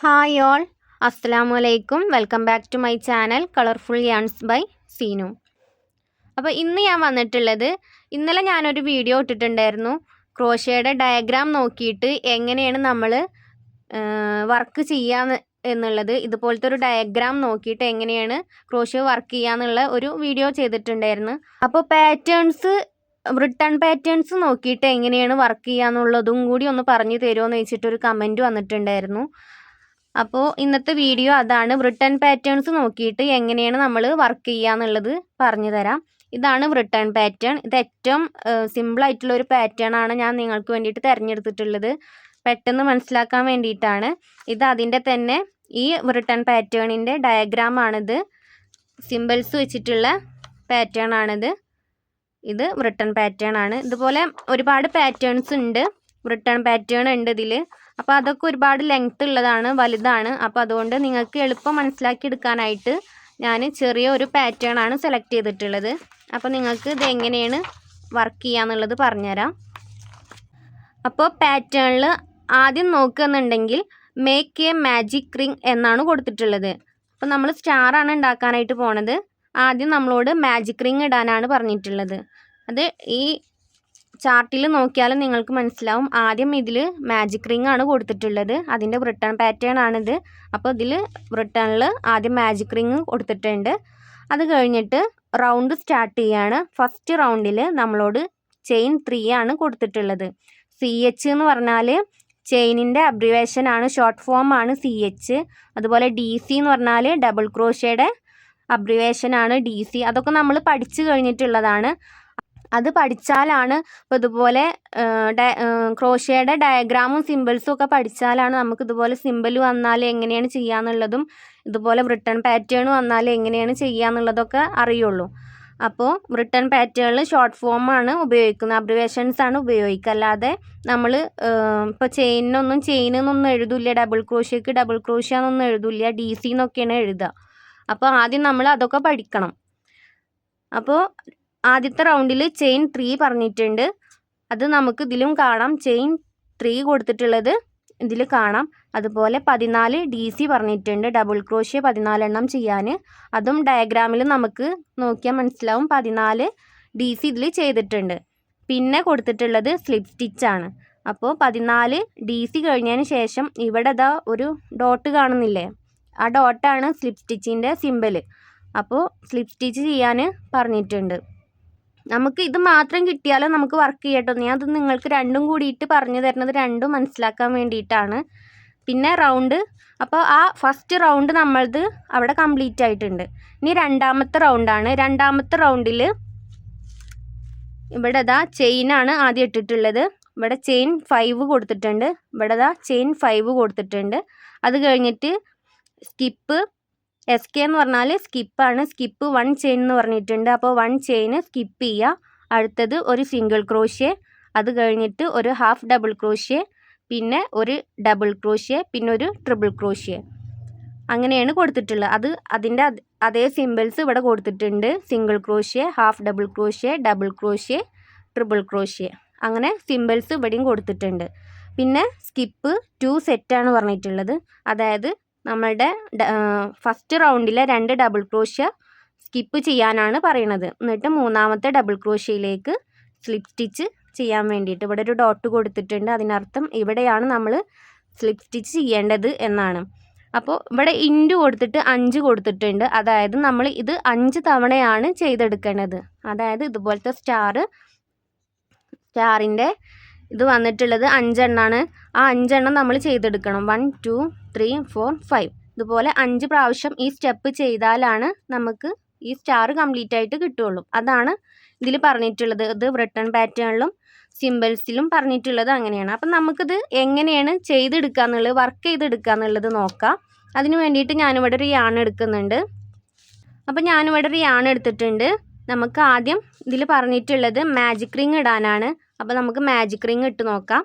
Hi all അസ്സാം വലൈക്കും welcome back to my channel colourful yarns by Seenu അപ്പോൾ ഇന്ന് ഞാൻ വന്നിട്ടുള്ളത് ഇന്നലെ ഞാനൊരു വീഡിയോ ഇട്ടിട്ടുണ്ടായിരുന്നു. ക്രോഷയുടെ ഡയഗ്രാം നോക്കിയിട്ട് എങ്ങനെയാണ് നമ്മൾ വർക്ക് ചെയ്യാന്ന് എന്നുള്ളത് ഇതുപോലത്തെ ഒരു ഡയഗ്രാം നോക്കിയിട്ട് എങ്ങനെയാണ് ക്രോഷ്യ വർക്ക് ചെയ്യാന്നുള്ള ഒരു വീഡിയോ ചെയ്തിട്ടുണ്ടായിരുന്നു. അപ്പോൾ പാറ്റേൺസ് റിട്ടേൺ പാറ്റേൺസ് നോക്കിയിട്ട് എങ്ങനെയാണ് വർക്ക് ചെയ്യാന്നുള്ളതും കൂടി ഒന്ന് പറഞ്ഞു തരുമോ എന്ന് വെച്ചിട്ടൊരു കമന്റ് വന്നിട്ടുണ്ടായിരുന്നു. അപ്പോൾ ഇന്നത്തെ വീഡിയോ അതാണ് റിട്ടേൺ പാറ്റേൺസ് നോക്കിയിട്ട് എങ്ങനെയാണ് നമ്മൾ വർക്ക് ചെയ്യുക എന്നുള്ളത് പറഞ്ഞു തരാം. ഇതാണ് റിട്ടേൺ പാറ്റേൺ ഇത് ഏറ്റവും സിമ്പിൾ ആയിട്ടുള്ള ഒരു പാറ്റേൺ ആണ് ഞാൻ നിങ്ങൾക്ക് വേണ്ടിയിട്ട് തിരഞ്ഞെടുത്തിട്ടുള്ളത്. പെട്ടെന്ന് മനസ്സിലാക്കാൻ വേണ്ടിയിട്ടാണ്. ഇത് അതിന്റെ തന്നെ ഈ റിട്ടേൺ പാറ്റേണിന്റെ ഡയഗ്രാം ആണിത്. സിമ്പിൾസ് വെച്ചിട്ടുള്ള പാറ്റേൺ ആണിത്. ഇത് റിട്ടേൺ പാറ്റേൺ ആണ്. ഇതുപോലെ ഒരുപാട് പാറ്റേൺസ് ഉണ്ട്. റിട്ടേൺ പാറ്റേൺ ഉണ്ട് ഇതിൽ അപ്പോൾ അതൊക്കെ ഒരുപാട് ലെങ്ത് ഉള്ളതാണ് വലുതാണ്. അപ്പോൾ അതുകൊണ്ട് നിങ്ങൾക്ക് എളുപ്പം മനസ്സിലാക്കി എടുക്കാനായിട്ട് ഞാൻ ചെറിയ ഒരു പാറ്റേൺ ആണ് സെലക്ട് ചെയ്തിട്ടുള്ളത്. അപ്പോൾ നിങ്ങൾക്ക് ഇത് എങ്ങനെയാണ് വർക്ക് ചെയ്യാന്നുള്ളത് പറഞ്ഞുതരാം. അപ്പോൾ പാറ്റേണിൽ ആദ്യം നോക്കുകയെന്നുണ്ടെങ്കിൽ മേക്ക് എ മാജിക് റിംഗ് എന്നാണ് കൊടുത്തിട്ടുള്ളത്. അപ്പോൾ നമ്മൾ സ്റ്റാറാണ് ഉണ്ടാക്കാനായിട്ട് പോണത്. ആദ്യം നമ്മളോട് മാജിക് റിംഗ് ഇടാനാണ് പറഞ്ഞിട്ടുള്ളത്. അത് ഈ ചാർട്ടിൽ നോക്കിയാലും നിങ്ങൾക്ക് മനസ്സിലാവും. ആദ്യം ഇതിൽ മാജിക് റിംഗ് ആണ് കൊടുത്തിട്ടുള്ളത്. അതിന്റെ റിട്ടേൺ പാറ്റേൺ ആണിത് അപ്പോൾ ഇതിൽ റിട്ടേണിൽ ആദ്യം മാജിക് റിംഗ് കൊടുത്തിട്ടുണ്ട്. അത് കഴിഞ്ഞിട്ട് റൗണ്ട് സ്റ്റാർട്ട് ചെയ്യാണ്. ഫസ്റ്റ് റൗണ്ടിൽ നമ്മളോട് ചെയിൻ ത്രീ ആണ് കൊടുത്തിട്ടുള്ളത്. സി എച്ച് എന്ന് പറഞ്ഞാൽ ചെയിനിന്റെ അബ്രിവേഷൻ ആണ്. ഷോർട്ട് ഫോം ആണ് സി എച്ച് അതുപോലെ ഡി സി എന്ന് പറഞ്ഞാൽ ഡബിൾ ക്രോഷയുടെ അബ്രിവേഷൻ ആണ് ഡി സി അതൊക്കെ നമ്മൾ പഠിച്ചു കഴിഞ്ഞിട്ടുള്ളതാണ്. അത് പഠിച്ചാലാണ് ഇപ്പോൾ ഇതുപോലെ ക്രോഷയുടെ ഡയഗ്രാമും സിമ്പിൾസും ഒക്കെ പഠിച്ചാലാണ് നമുക്ക് ഇതുപോലെ സിമ്പിൾ വന്നാൽ എങ്ങനെയാണ് ചെയ്യാന്നുള്ളതും ഇതുപോലെ റിട്ടേൺ പാറ്റേൺ വന്നാൽ എങ്ങനെയാണ് ചെയ്യാന്നുള്ളതൊക്കെ അറിയുള്ളൂ. അപ്പോൾ റിട്ടേൺ പാറ്റേണിൽ ഷോർട്ട് ഫോമാണ് ഉപയോഗിക്കുന്നത് അബ്രിവേഷൻസ് ആണ് ഉപയോഗിക്കുക. അല്ലാതെ നമ്മൾ ഇപ്പോൾ ചെയിനൊന്നും ചെയിനെന്നൊന്നും എഴുതില്ല. ഡബിൾ ക്രോഷ്യക്ക് ഡബിൾ ക്രോഷ്യ എന്നൊന്നും എഴുതില്ല. ഡി സി എന്നൊക്കെയാണ് എഴുതുക. അപ്പോൾ ആദ്യം നമ്മൾ അതൊക്കെ പഠിക്കണം. അപ്പോൾ ആദ്യത്തെ റൗണ്ടിൽ ചെയിൻ ത്രീ പറഞ്ഞിട്ടുണ്ട്. അത് നമുക്ക് ഇതിലും കാണാം. ചെയിൻ ത്രീ കൊടുത്തിട്ടുള്ളത് ഇതിൽ കാണാം. അതുപോലെ പതിനാല് ഡി സി പറഞ്ഞിട്ടുണ്ട്. ഡബിൾ ക്രോഷ്യ പതിനാലെണ്ണം ചെയ്യാൻ അതും ഡയഗ്രാമിൽ നമുക്ക് നോക്കിയാൽ മനസ്സിലാവും. പതിനാല് ഡി സി ഇതിൽ ചെയ്തിട്ടുണ്ട്. പിന്നെ കൊടുത്തിട്ടുള്ളത് സ്ലിപ്പ് സ്റ്റിച്ചാണ് അപ്പോൾ പതിനാല് ഡി സി കഴിഞ്ഞതിന് ശേഷം ഇവിടെ ഇതാ ഒരു ഡോട്ട് കാണുന്നില്ലേ? ആ ഡോട്ടാണ് സ്ലിപ്പ് സ്റ്റിച്ചിന്റെ സിമ്പിൾ അപ്പോൾ സ്ലിപ്പ് സ്റ്റിച്ച് ചെയ്യാൻ പറഞ്ഞിട്ടുണ്ട്. നമുക്ക് ഇത് മാത്രം കിട്ടിയാലോ നമുക്ക് വർക്ക് ചെയ്യട്ടോ. ഞാൻ അത് നിങ്ങൾക്ക് രണ്ടും കൂടിയിട്ട് പറഞ്ഞു തരുന്നത് രണ്ടും മനസ്സിലാക്കാൻ വേണ്ടിയിട്ടാണ്. പിന്നെ റൗണ്ട് അപ്പോൾ ആ ഫസ്റ്റ് റൗണ്ട് നമ്മളത് അവിടെ കംപ്ലീറ്റ് ആയിട്ടുണ്ട്. ഇനി രണ്ടാമത്തെ റൗണ്ടാണ് രണ്ടാമത്തെ റൗണ്ടിൽ ഇവിടെ ഇതാ ചെയിനാണ് ആദ്യം ഇട്ടിട്ടുള്ളത്. ഇവിടെ ചെയിൻ ഫൈവ് കൊടുത്തിട്ടുണ്ട്. ഇവിടെ ഇതാ ചെയിൻ ഫൈവ് കൊടുത്തിട്ടുണ്ട്. അത് കഴിഞ്ഞിട്ട് സ്കിപ്പ് എസ് കെ എന്ന് പറഞ്ഞാൽ സ്കിപ്പാണ് സ്കിപ്പ് വൺ ചെയിൻ എന്ന് പറഞ്ഞിട്ടുണ്ട്. അപ്പോൾ വൺ ചെയിന് സ്കിപ്പ് ചെയ്യുക അടുത്തത് ഒരു സിംഗിൾ ക്രോഷ്യ അത് കഴിഞ്ഞിട്ട് ഒരു ഹാഫ് ഡബിൾ ക്രോഷ്യ പിന്നെ ഒരു ഡബിൾ ക്രോഷ്യ പിന്നെ ഒരു ട്രിപ്പിൾ ക്രോഷ്യ അങ്ങനെയാണ് കൊടുത്തിട്ടുള്ളത്. അത് അതിന്റെ അതേ സിമ്പിൾസ് ഇവിടെ കൊടുത്തിട്ടുണ്ട്. Single crochet half double crochet double crochet triple crochet അങ്ങനെ സിമ്പിൾസ് ഇവിടെയും കൊടുത്തിട്ടുണ്ട്. പിന്നെ സ്കിപ്പ് ടു സെറ്റാണ് പറഞ്ഞിട്ടുള്ളത്. അതായത് നമ്മളുടെ ഫസ്റ്റ് റൗണ്ടിലെ രണ്ട് ഡബിൾ ക്രോഷ്യ സ്കിപ്പ് ചെയ്യാനാണ് പറയണത് എന്നിട്ട് മൂന്നാമത്തെ ഡബിൾ ക്രോഷ്യയിലേക്ക് സ്ലിപ്പ് സ്റ്റിച്ച് ചെയ്യാൻ വേണ്ടിയിട്ട് ഇവിടെ ഒരു ഡോട്ട് കൊടുത്തിട്ടുണ്ട്. അതിനർത്ഥം ഇവിടെയാണ് നമ്മൾ സ്ലിപ്പ് സ്റ്റിച്ച് ചെയ്യേണ്ടത് എന്നാണ്. അപ്പോൾ ഇവിടെ ഇന്റു കൊടുത്തിട്ട് അഞ്ച് കൊടുത്തിട്ടുണ്ട്. അതായത് നമ്മൾ ഇത് അഞ്ച് തവണയാണ് ചെയ്തെടുക്കേണ്ടത് അതായത് ഇതുപോലത്തെ സ്റ്റാർ സ്റ്റാറിന്റെ ഇത് വന്നിട്ടുള്ളത് അഞ്ചെണ്ണാണ്. ആ അഞ്ചെണ്ണം നമ്മൾ ചെയ്തെടുക്കണം. One two three four five ഇതുപോലെ അഞ്ച് പ്രാവശ്യം ഈ സ്റ്റെപ്പ് ചെയ്താലാണ് നമുക്ക് ഈ സ്റ്റാർ കംപ്ലീറ്റ് ആയിട്ട് കിട്ടുള്ളൂ. അതാണ് ഇതിൽ പറഞ്ഞിട്ടുള്ളത്. ഇത് റിട്ടേൺ പാറ്റേണിലും സിമ്പിൾസിലും പറഞ്ഞിട്ടുള്ളത് അങ്ങനെയാണ്. അപ്പം നമുക്കിത് എങ്ങനെയാണ് ചെയ്തെടുക്കുക എന്നുള്ളത് വർക്ക് ചെയ്തെടുക്കുക എന്നുള്ളത് നോക്കാം. അതിന് വേണ്ടിയിട്ട് ഞാനിവിടെ ഒരു യാൺ എടുക്കുന്നുണ്ട്. അപ്പം ഞാനിവിടെ ഒരു യാൺ എടുത്തിട്ടുണ്ട്. നമുക്ക് ആദ്യം ഇതിൽ പറഞ്ഞിട്ടുള്ളത് മാജിക് റിങ് ഇടാനാണ്. അപ്പോൾ നമുക്ക് മാജിക് റിങ് ഇട്ട് നോക്കാം.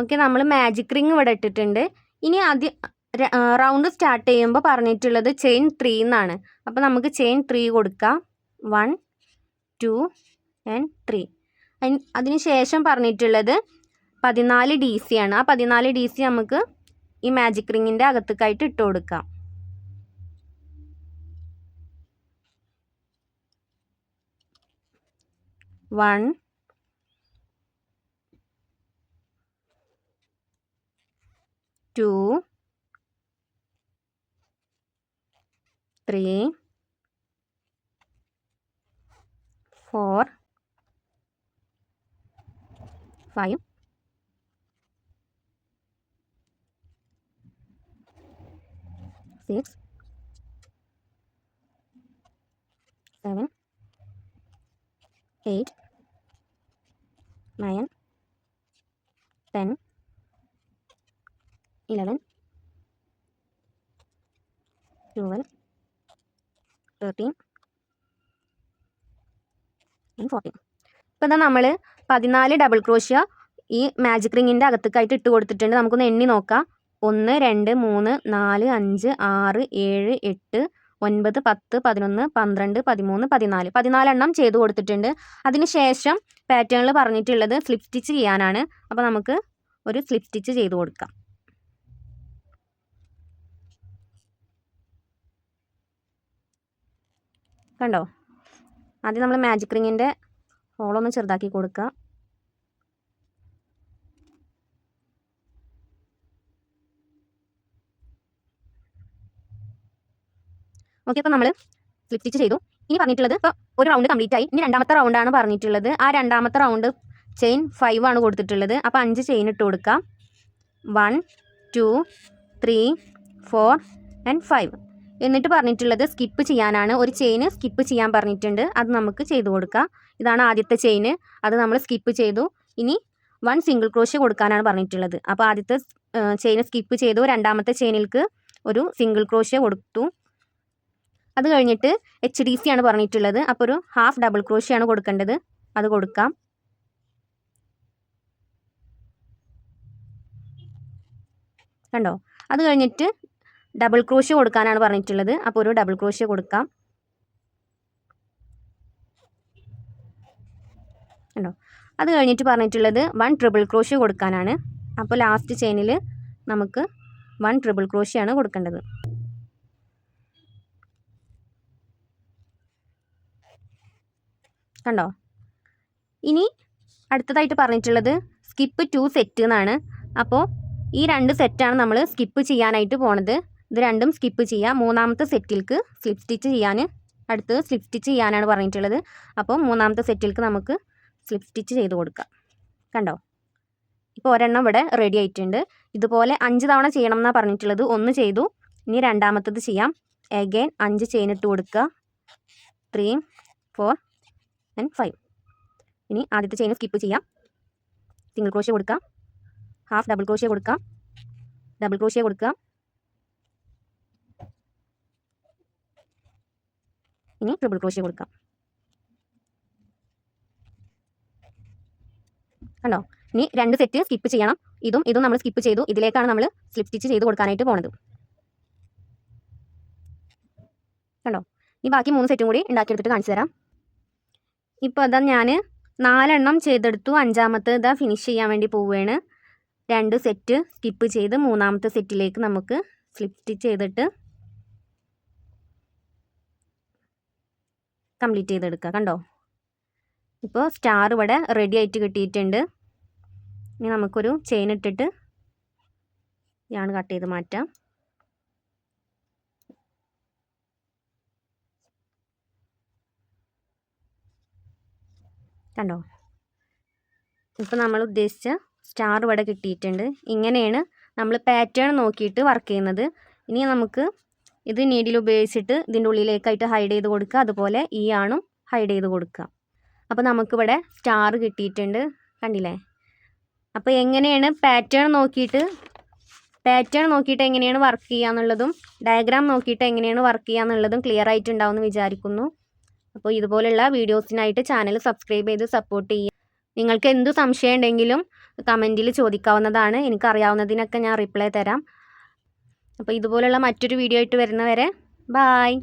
ഓക്കെ നമ്മൾ മാജിക് റിങ് ഇവിടെ ഇട്ടിട്ടുണ്ട്. ഇനി ആദ്യം റൗണ്ട് സ്റ്റാർട്ട് ചെയ്യുമ്പോൾ പറഞ്ഞിട്ടുള്ളത് ചെയിൻ ത്രീ എന്നാണ്. അപ്പോൾ നമുക്ക് ചെയിൻ ത്രീ കൊടുക്കാം. വൺ ടു ആൻഡ് ത്രീ അതിന് ശേഷം പറഞ്ഞിട്ടുള്ളത് പതിനാല് ഡി സി ആണ്. ആ പതിനാല് ഡി സി നമുക്ക് ഈ മാജിക് റിങ്ങിന്റെ അകത്തേക്കായിട്ട് ഇട്ട് കൊടുക്കാം. One three, four, five, six, seven, eight, nine, ten, eleven, 12 thirteen fourteen ഇപ്പോൾ ഇതാ നമ്മൾ പതിനാല് ഡബിൾ ക്രോഷ്യ ഈ മാജിക് റിങ്ങിന്റെ അകത്തേക്കായിട്ട് ഇട്ട് കൊടുത്തിട്ടുണ്ട്. നമുക്കൊന്ന് എണ്ണി നോക്കാം. ഒന്ന് രണ്ട് മൂന്ന് നാല് അഞ്ച് ആറ് ഏഴ് എട്ട് ഒൻപത് പത്ത് പതിനൊന്ന് പന്ത്രണ്ട് പതിമൂന്ന് പതിനാല്. പതിനാലെണ്ണം ചെയ്ത് കൊടുത്തിട്ടുണ്ട്. അതിനുശേഷം പാറ്റേണിൽ പറഞ്ഞിട്ടുള്ളത് സ്ലിപ്പ് സ്റ്റിച്ച് ചെയ്യാനാണ്. അപ്പോൾ നമുക്ക് ഒരു സ്ലിപ്പ് സ്റ്റിച്ച് ചെയ്ത് കൊടുക്കാം. കണ്ടോ? ആദ്യം നമ്മൾ മാജിക് റിങ്ങിന്റെ ഹോളൊന്ന് ചെറുതാക്കി കൊടുക്കുക ഓക്കെ അപ്പോൾ നമ്മൾ സ്ലിപ്പ് സ്റ്റിച്ച് ചെയ്തു. ഇനി പറഞ്ഞിട്ടുള്ളത് ഇപ്പോൾ ഒരു റൗണ്ട് കംപ്ലീറ്റ് ആയി. ഇനി രണ്ടാമത്തെ റൗണ്ടാണ് പറഞ്ഞിട്ടുള്ളത്. ആ രണ്ടാമത്തെ റൗണ്ട് ചെയിൻ ഫൈവ് ആണ് കൊടുത്തിട്ടുള്ളത്. അപ്പോൾ അഞ്ച് ചെയിൻ ഇട്ട് കൊടുക്കാം. One two three four and five എന്നിട്ട് പറഞ്ഞിട്ടുള്ളത് സ്കിപ്പ് ചെയ്യാനാണ്. ഒരു ചെയിന് സ്കിപ്പ് ചെയ്യാൻ പറഞ്ഞിട്ടുണ്ട്. അത് നമുക്ക് ചെയ്തു കൊടുക്കാം. ഇതാണ് ആദ്യത്തെ ചെയിന് അത് നമ്മൾ സ്കിപ്പ് ചെയ്തു. ഇനി വൺ സിംഗിൾ ക്രോഷ്യ കൊടുക്കാനാണ് പറഞ്ഞിട്ടുള്ളത്. അപ്പോൾ ആദ്യത്തെ ചെയിന് സ്കിപ്പ് ചെയ്തു. രണ്ടാമത്തെ ചെയിനിൽക്ക് ഒരു സിംഗിൾ ക്രോഷ്യ കൊടുത്തു. അത് കഴിഞ്ഞിട്ട് എച്ച് ഡി സി ആണ് പറഞ്ഞിട്ടുള്ളത്. അപ്പോൾ ഒരു ഹാഫ് ഡബിൾ ക്രോഷ്യാണ് കൊടുക്കേണ്ടത്. അത് കൊടുക്കാം. കണ്ടോ? അത് കഴിഞ്ഞിട്ട് ഡബിൾ ക്രോഷ്യ കൊടുക്കാനാണ് പറഞ്ഞിട്ടുള്ളത്. അപ്പോൾ ഒരു ഡബിൾ ക്രോഷ്യ കൊടുക്കാം. ഉണ്ടോ അത് കഴിഞ്ഞിട്ട് പറഞ്ഞിട്ടുള്ളത് വൺ ട്രിപ്പിൾ ക്രോഷ്യ കൊടുക്കാനാണ്. അപ്പോൾ ലാസ്റ്റ് ചെയിനിൽ നമുക്ക് വൺ ട്രിപ്പിൾ ക്രോഷ്യാണ് കൊടുക്കേണ്ടത്. കണ്ടോ? ഇനി അടുത്തതായിട്ട് പറഞ്ഞിട്ടുള്ളത് സ്കിപ്പ് ടു സെറ്റ് എന്നാണ്. അപ്പോൾ ഈ രണ്ട് സെറ്റാണ് നമ്മൾ സ്കിപ്പ് ചെയ്യാനായിട്ട് പോണത്. ഇത് രണ്ടും സ്കിപ്പ് ചെയ്യുക മൂന്നാമത്തെ സെറ്റിൽക്ക് സ്ലിപ്പ് സ്റ്റിച്ച് ചെയ്യാൻ അടുത്ത് സ്ലിപ്പ് സ്റ്റിച്ച് ചെയ്യാനാണ് പറഞ്ഞിട്ടുള്ളത്. അപ്പോൾ മൂന്നാമത്തെ സെറ്റിൽക്ക് നമുക്ക് സ്ലിപ്പ് സ്റ്റിച്ച് ചെയ്ത് കൊടുക്കാം. കണ്ടോ? ഇപ്പോൾ ഒരെണ്ണം ഇവിടെ റെഡി ആയിട്ടുണ്ട്. ഇതുപോലെ അഞ്ച് തവണ ചെയ്യണം എന്നാണ് പറഞ്ഞിട്ടുള്ളത്. ഒന്ന് ചെയ്തു. ഇനി രണ്ടാമത്തത് ചെയ്യാം. എഗെയിൻ അഞ്ച് ചെയിൻ ഇട്ട് കൊടുക്കുക. ത്രീ ഫോർ ആൻഡ് ഫൈവ് ഇനി ആദ്യത്തെ ചെയിൻ സ്കിപ്പ് ചെയ്യാം. സിംഗിൾ ക്രോഷ്യ കൊടുക്കാം. ഹാഫ് ഡബിൾ ക്രോഷ്യ കൊടുക്കാം. ഡബിൾ ക്രോഷ്യ കൊടുക്കാം. ഇനി ട്രിപ്പിൾ ക്രോഷ്യ കൊടുക്കാം. കണ്ടോ? ഇനി രണ്ട് സെറ്റ് സ്കിപ്പ് ചെയ്യണം. ഇതും ഇതും നമ്മൾ സ്കിപ്പ് ചെയ്തു. ഇതിലേക്കാണ് നമ്മൾ സ്ലിപ്പ് സ്റ്റിച്ച് ചെയ്ത് കൊടുക്കാനായിട്ട് പോണത്. കണ്ടോ? ഇനി ബാക്കി മൂന്ന് സെറ്റും കൂടി ഉണ്ടാക്കിയെടുത്തിട്ട് കാണിച്ചു തരാം. ഇപ്പോൾ അതാ ഞാൻ നാലെണ്ണം ചെയ്തെടുത്തു. അഞ്ചാമത്തെ ഇതാ ഫിനിഷ് ചെയ്യാൻ വേണ്ടി പോവുകയാണ്. രണ്ട് സെറ്റ് സ്കിപ്പ് ചെയ്ത് മൂന്നാമത്തെ സെറ്റിലേക്ക് നമുക്ക് സ്ലിപ്പ് സ്റ്റിച്ച് ചെയ്തിട്ട് കംപ്ലീറ്റ് ചെയ്തെടുക്കുക കണ്ടോ? ഇപ്പോൾ സ്റ്റാർ ഇവിടെ റെഡി ആയിട്ട് കിട്ടിയിട്ടുണ്ട്. ഇനി നമുക്കൊരു ചെയിൻ ഇട്ടിട്ട് ഞാൻ കട്ട് ചെയ്ത് മാറ്റാം. കണ്ടോ? ഇപ്പോൾ നമ്മൾ ഉദ്ദേശിച്ച സ്റ്റാർ ഇവിടെ കിട്ടിയിട്ടുണ്ട്. ഇങ്ങനെയാണ് നമ്മൾ പാറ്റേൺ നോക്കിയിട്ട് വർക്ക് ചെയ്യുന്നത്. ഇനി നമുക്ക് ഇത് നീഡിൽ ഉപയോഗിച്ചിട്ട് ഇതിന്റെ ഉള്ളിലേക്കായിട്ട് ഹൈഡ് ചെയ്ത് കൊടുക്കുക. അതുപോലെ ഈ ആണും ഹൈഡ് ചെയ്ത് കൊടുക്കുക. അപ്പോൾ നമുക്കിവിടെ സ്റ്റാർ കിട്ടിയിട്ടുണ്ട്. കണ്ടില്ലേ? അപ്പോൾ എങ്ങനെയാണ് പാറ്റേൺ നോക്കിയിട്ട് പാറ്റേൺ നോക്കിയിട്ട് എങ്ങനെയാണ് വർക്ക് ചെയ്യുക എന്നുള്ളതും ഡയഗ്രാം നോക്കിയിട്ട് എങ്ങനെയാണ് വർക്ക് ചെയ്യുക എന്നുള്ളതും ക്ലിയർ ആയിട്ടുണ്ടാവും എന്ന് വിചാരിക്കുന്നു. അപ്പോൾ ഇതുപോലുള്ള വീഡിയോസിനായിട്ട് ചാനൽ സബ്സ്ക്രൈബ് ചെയ്ത് സപ്പോർട്ട് ചെയ്യുക. നിങ്ങൾക്ക് എന്ത് സംശയം ഉണ്ടെങ്കിലും കമന്റിൽ ചോദിക്കാവുന്നതാണ്. എനിക്കറിയാവുന്നതിനൊക്കെ ഞാൻ റിപ്ലൈ തരാം. അപ്പോൾ ഇതുപോലുള്ള മറ്റൊരു വീഡിയോ ആയിട്ട് വരുന്നവരെ ബായ്